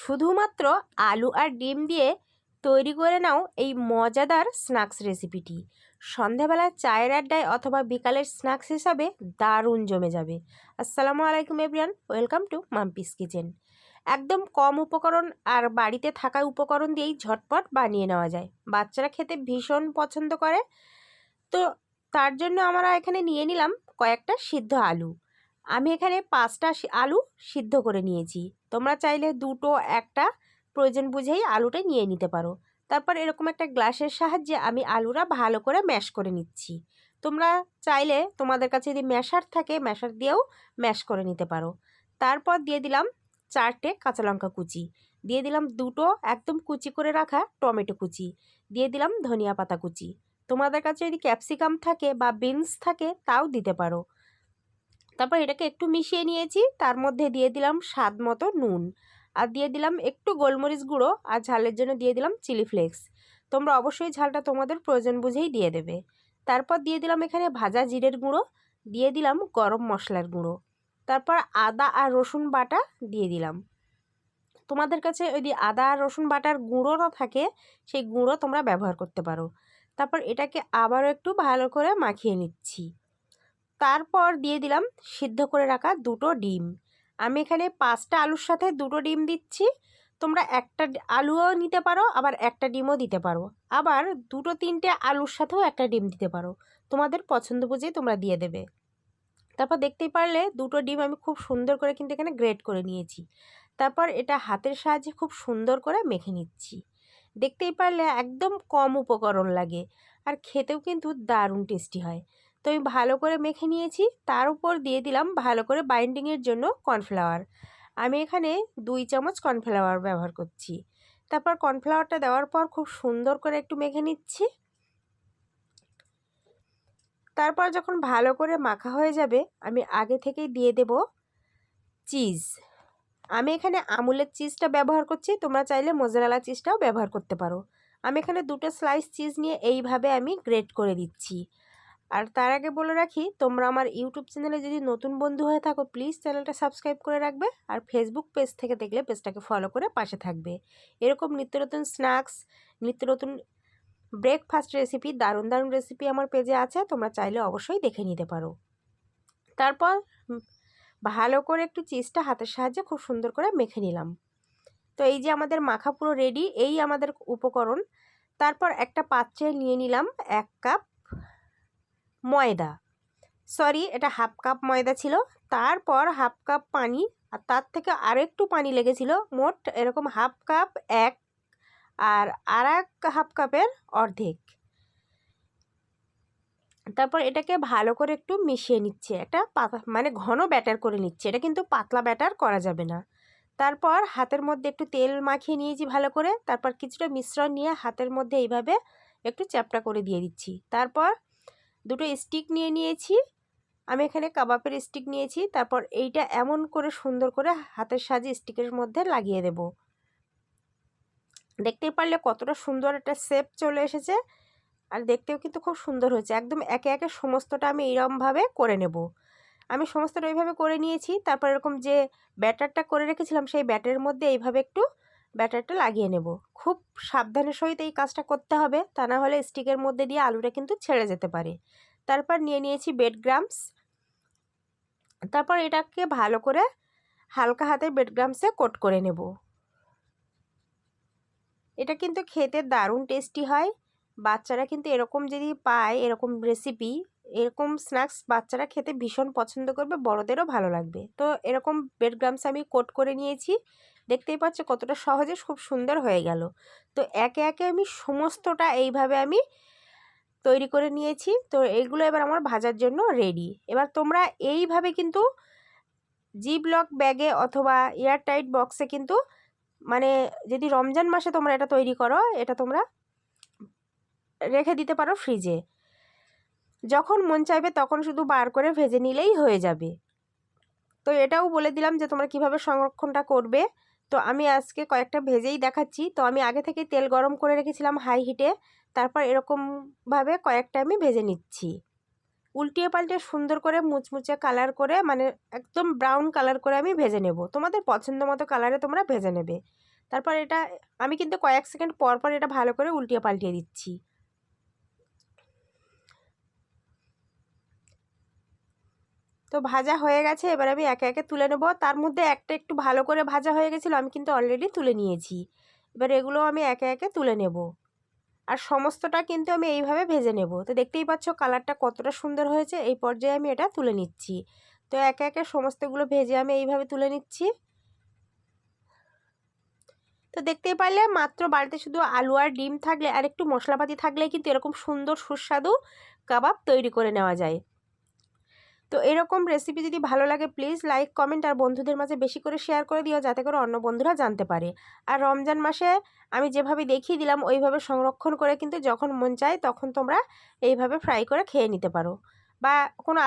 শুধুমাত্র আলু আর ডিম দিয়ে তৈরি করে নাও এই মজাদার স্ন্যাক্স রেসিপিটি। সন্ধেবেলা চায়ের আড্ডায় অথবা বিকালের স্ন্যাক্স হিসাবে দারুণ জমে যাবে। আসসালামু আলাইকুম everyone welcome to Mampi's kitchen. একদম কম উপকরণ আর বাড়িতে থাকা উপকরণ দিয়েই ঝটপট বানিয়ে নেওয়া যায়। বাচ্চারা খেতে ভীষণ পছন্দ করে। তো তার জন্য আমরা এখানে নিয়ে নিলাম কয়েকটা সিদ্ধ আলু। আমি এখানে পাঁচটা আলু সিদ্ধ করে নিয়েছি। তোমরা চাইলে দুটো, একটা প্রয়োজন বুঝেই আলুটা নিয়ে নিতে পারো। তারপর এরকম একটা গ্লাসের সাহায্যে আমি আলুরা ভালো করে ম্যাশ করে নিচ্ছি। তোমরা চাইলে তোমাদের কাছে যদি ম্যাশার থাকে, ম্যাশার দিয়েও ম্যাশ করে নিতে পারো। তারপর দিয়ে দিলাম চারটে কাঁচা লঙ্কা কুচি। দিয়ে দিলাম দুটো একদম কুচি করে রাখা টমেটো কুচি। দিয়ে দিলাম ধনিয়া পাতা কুচি। তোমাদের কাছে যদি ক্যাপসিকাম থাকে বা বিনস থাকে, তাও দিতে পারো। তারপর এটাকে একটু মিশিয়ে নিয়েছি, তার মধ্যে দিয়ে দিলাম স্বাদ মতো নুন। আর দিয়ে দিলাম একটু গোলমরিচ গুঁড়ো আর ঝালের জন্য দিয়ে দিলাম চিলি ফ্লেক্স। তোমরা অবশ্যই ঝালটা তোমাদের প্রয়োজন বুঝেই দিয়ে দেবে। তারপর দিয়ে দিলাম এখানে ভাজা জিরের গুঁড়ো, দিয়ে দিলাম গরম মশলার গুঁড়ো। তারপর আদা আর রসুন বাটা দিয়ে দিলাম। তোমাদের কাছে যদি আদা আর রসুন বাটার গুঁড়োটা থাকে, সেই গুঁড়ো তোমরা ব্যবহার করতে পারো। তারপর এটাকে আবারও একটু ভালো করে মাখিয়ে নিচ্ছি। তারপর দিয়ে দিলাম সিদ্ধ করে রাখা দুটো ডিম। আমি এখানে পাঁচটা আলুর সাথে দুটো ডিম দিচ্ছি। তোমরা একটা আলুও নিতে পারো, আবার একটা ডিমও দিতে পারো। আবার দুটো তিনটে আলুর সাথেও একটা ডিম দিতে পারো। তোমাদের পছন্দ বুঝে তোমরা দিয়ে দেবে। তারপর দেখতেই পারলে দুটো ডিম আমি খুব সুন্দর করে কিন্তু এখানে গ্রেট করে নিয়েছি। তারপর এটা হাতের সাহায্যে খুব সুন্দর করে মেখে নিচ্ছি। দেখতেই পারলে একদম কম উপকরণ লাগে। আর খেতেও কিন্তু দারুণ টেস্টি হয়। তো আমি ভালো করে মেখে নিয়েছি। তার উপর দিয়ে দিলাম ভালো করে বাইন্ডিংয়ের জন্য কর্নফ্লাওয়ার আমি এখানে দুই চামচ কর্নফ্লাওয়ার ব্যবহার করছি। তারপর কর্নফ্লাওয়ারটা দেওয়ার পর খুব সুন্দর করে একটু মেখে নিচ্ছি। তারপর যখন ভালো করে মাখা হয়ে যাবে, আমি আগে থেকেই দিয়ে দেব চিজ আমি এখানে আমুলের চিজটা ব্যবহার করছি, তোমরা চাইলে মোজারেলা চিজটাও ব্যবহার করতে পারো। আমি এখানে দুটো স্লাইস চিজ নিয়ে এইভাবে আমি গ্রেট করে দিচ্ছি। আর তার আগে বলে রাখি, তোমরা আমার ইউটিউব চ্যানেলে যদি নতুন বন্ধু হয়ে থাকো প্লিজ চ্যানেলটা সাবস্ক্রাইব করে রাখবে আর ফেসবুক পেজ থেকে দেখলে পেজটাকে ফলো করে পাশে থাকবে। এরকম নিত্য নতুন স্ন্যাক্স নিত্য নতুন ব্রেকফাস্ট রেসিপি দারুণ দারুণ রেসিপি আমার পেজে আছে, তোমরা চাইলে অবশ্যই দেখে নিতে পারো। তারপর ভালো করে একটু চিজটা হাতের সাহায্যে খুব সুন্দর করে মেখে নিলাম। তো এই যে আমাদের মাখা পুরো রেডি এই আমাদের উপকরণ। তারপর একটা পাত্রে নিয়ে নিলাম এক কাপ ময়দা। সরি এটা হাফ কাপ ময়দা ছিল। তারপর হাফ কাপ পানি, আর তার থেকে আরও একটু পানি লেগেছিল। মোট এরকম হাফ কাপ এক আর আর এক হাফ কাপের অর্ধেক। তারপর এটাকে ভালো করে একটু মিশিয়ে নিচ্ছে। একটা পাতা মানে ঘন ব্যাটার করে নিচ্ছে। এটা কিন্তু পাতলা ব্যাটার করা যাবে না। তারপর হাতের মধ্যে একটু তেল মাখিয়ে নিয়েছি ভালো করে। তারপর কিছুটা মিশ্রণ নিয়ে হাতের মধ্যে এইভাবে একটু চ্যাপটা করে দিয়ে দিচ্ছি। তারপর দুটো স্টিক নিয়ে নিয়েছি। আমি এখানে কাবাবের স্টিক নিয়েছি। তারপর এইটা এমন করে সুন্দর করে হাতের সাহায্যে স্টিকের মধ্যে লাগিয়ে দেব। দেখতে পারলে কতটা সুন্দর একটা শেপ চলে এসেছে। আর দেখতেও কিন্তু খুব সুন্দর হয়েছে। একদম একে একে সমস্তটা আমি এইরকমভাবে করে নেব। আমি সমস্তটা এইভাবে করে নিয়েছি। তারপর এরকম যে ব্যাটারটা করে রেখেছিলাম, সেই ব্যাটারের মধ্যে এইভাবে একটু ব্যাটারটা লাগিয়ে নেব। খুব সাবধানের সহিত এই কাজটা করতে হবে, তা না হলে স্টিকের মধ্যে দিয়ে আলুটা কিন্তু ছেড়ে যেতে পারে। তারপর নিয়ে নিয়েছি বেড গ্রামস। তারপর এটাকে ভালো করে হালকা হাতে বেড গ্রামসে কোট করে নেব। এটা কিন্তু খেতে দারুণ টেস্টি হয়। বাচ্চারা কিন্তু এরকম যদি পায়, এরকম রেসিপি এরকম স্ন্যাক্স বাচ্চারা খেতে ভীষণ পছন্দ করবে, বড়দেরও ভালো লাগবে। তো এরকম বেড গ্রামস আমি কোট করে নিয়েছি। দেখতেই পাচ্ছ কতটা সহজে খুব সুন্দর হয়ে গেল। তো একে একে আমি সমস্তটা এইভাবে আমি তৈরি করে নিয়েছি। তো এইগুলো এবার আমার ভাজার জন্য রেডি এবার তোমরা এইভাবে কিন্তু জি ব্লক ব্যাগে অথবা এয়ারটাইট বক্সে কিন্তু মানে যদি রমজান মাসে তোমরা এটা তৈরি করো, এটা তোমরা রেখে দিতে পারো ফ্রিজে যখন মন চাইবে তখন শুধু বার করে ভেজে নিলেই হয়ে যাবে। তো এটাও বলে দিলাম যে তোমরা কীভাবে সংরক্ষণটা করবে। তো আমি আজকে কয়েকটা ভেজেই দেখাচ্ছি। তো আমি আগে থেকে তেল গরম করে রেখেছিলাম হাই হিটে তারপর এরকমভাবে কয়েকটা আমি ভেজে নিচ্ছি। উল্টিয়ে পাল্টে সুন্দর করে মুচমুচে কালার করে মানে একদম ব্রাউন কালার করে আমি ভেজে নেব। তোমাদের পছন্দ মতো কালারে তোমরা ভেজে নেবে। তারপর এটা, আমি কিন্তু কয়েক সেকেন্ড পর পর এটা ভালো করে উল্টিয়ে পাল্টিয়ে দিচ্ছি। তো ভাজা হয়ে গেছে, এবার আমি একে একে তুলে নেব। তার মধ্যে একটা একটু ভালো করে ভাজা হয়ে গেছিল, আমি কিন্তু অলরেডি তুলে নিয়েছি। এবার এগুলো আমি একে একে তুলে নেব। আর সমস্তটা কিন্তু আমি এইভাবে ভেজে নেব। তো দেখতেই পাচ্ছ কালারটা কতটা সুন্দর হয়েছে, এই পর্যায়ে আমি এটা তুলে নিচ্ছি। তো একে একে সমস্তগুলো ভেজে আমি এইভাবে তুলে নিচ্ছি। তো দেখতেই পারলে মাত্র বাড়িতে শুধু আলু আর ডিম থাকলে আর একটু মশলাপাতি থাকলে কিন্তু এরকম সুন্দর সুস্বাদু কাবাব তৈরি করে নেওয়া যায়। তো এরকম রেসিপি যদি ভালো লাগে প্লিজ লাইক কমেন্ট আর বন্ধুদের মাঝে বেশি করে শেয়ার করে দিও যাতে করে অন্য বন্ধুরা জানতে পারে। আর রমজান মাসে আমি যেভাবে দেখিয়ে দিলাম, ওইভাবে সংরক্ষণ করে কিন্তু যখন মন চায় তখন তোমরা এইভাবে ফ্রাই করে খেয়ে নিতে পারো। বা কোনো